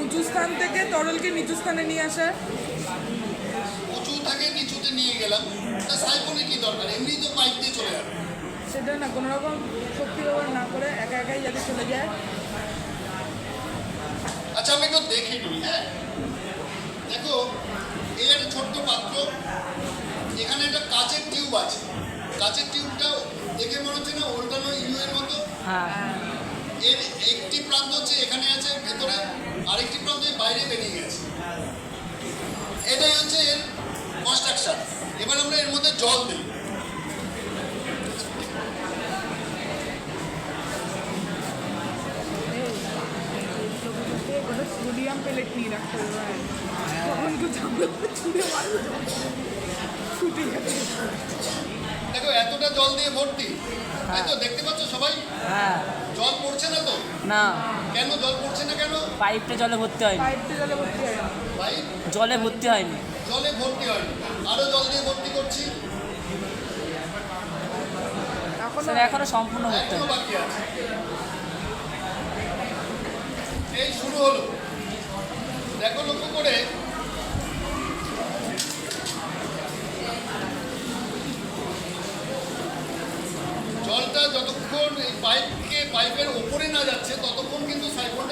উঁচু স্থান থেকে তরলকে নিচু স্থানে নিয়ে আসা উঁচু থেকে নিচুতে নিয়ে গেলাম। তা সাইফোনের কি দরকার? এমনি তো পাইপ দিয়ে চলে যাবে। সেটা না কোনো রকম শক্তি ব্যবহার না করে একা একাই যাতে চলে যায়। আচ্ছা আমি একটু দেখে নিই হ্যাঁ? দেখো এই একটা ছোট্ট পাত্র। এখানে একটা কাচের টিউব আছে। কাচের টিউবটা দেখে মনে হচ্ছে না উল্টানো ইউ এর মতো এর একটি প্রান্ত হচ্ছে এখানে আছে, ভেতরে আরেকটি প্রান্ত বাইরে বেরিয়ে গেছে। এটাই হচ্ছে এর কনস্ট্রাকশন এবার আমরা এর মধ্যে জল দিই। সোডিয়াম প্লেট নিয়ে রাখতে দেখো, এতটা জল দিয়ে ভর্তি। তাই তো দেখতে পাচ্ছ সবাই? হ্যাঁ। জল পড়ছে না তো? না। কেন জল পড়ছে না কেন? পাইপটা জলে ভর্তি হয়নি। পাইপটা জলে ভর্তি হয় না। জলে ভর্তি হয়নি। জলে ভর্তি হয়নি। আরও জল দিয়ে ভর্তি করছি। এখনও স্যার এখনও সম্পূর্ণ ভর্তি হয়নি। এই শুরু হলো। দেখো লক্ষ্য করে জলটা যতক্ষণ এই পাইপকে পাইপের ওপরে না যাচ্ছে ততক্ষণ কিন্তু সাইফনটা